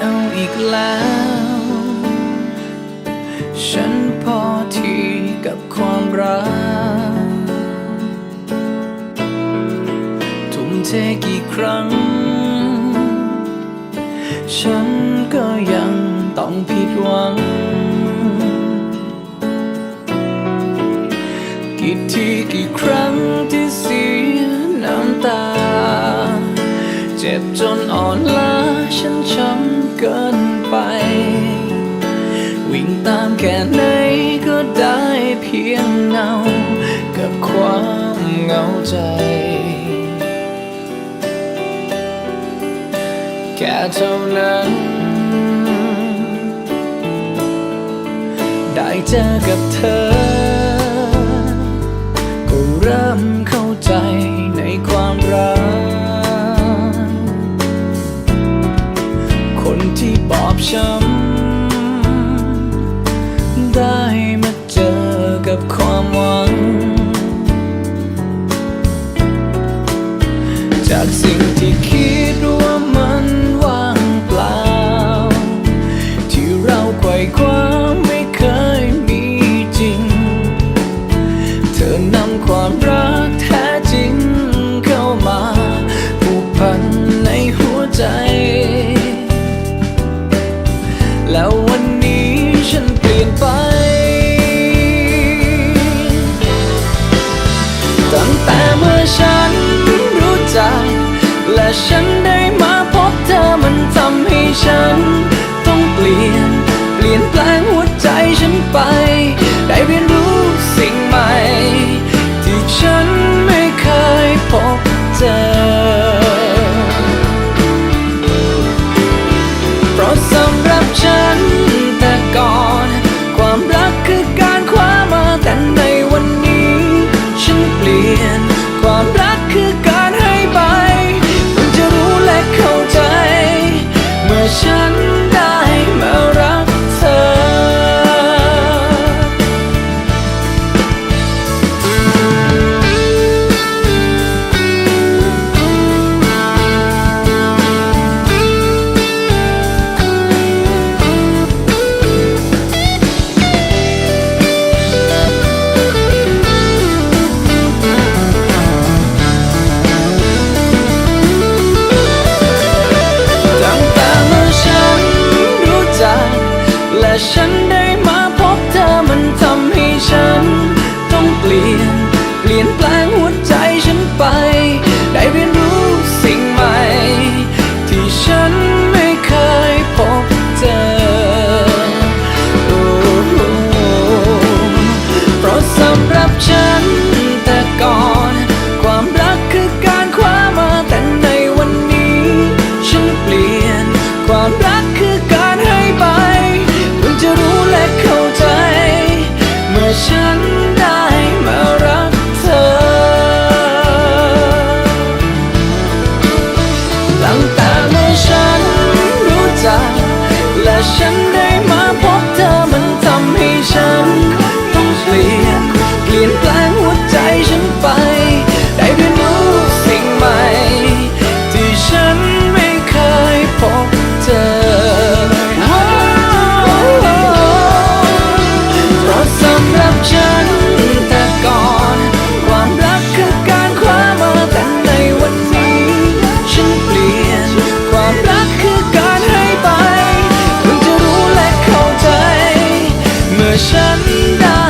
เอาอีกแล้ว ฉันพอที่กับความรัก ทุ่มเทกี่ครั้ง ฉันก็ยังต้องผิดหวัง กี่ทีกี่ครั้งที่เสียน้ำตา เจ็บจนอ่อนล้าฉันช้ำ เกินไป วิ่งตามแค่ไหนก็ได้เพียงเงา กับความเหงาใจ แค่เท่านั้น ได้เจอกับเธอ ก็เริ่มเข้าใจในความรัก ที่บอบช้ำได้มาเจอกับความหวัง จากสิ่งที่คิด ฉัน ต้องเปลี่ยน เปลี่ยนแปลงหัวใจฉันไป ตั้ 想。真的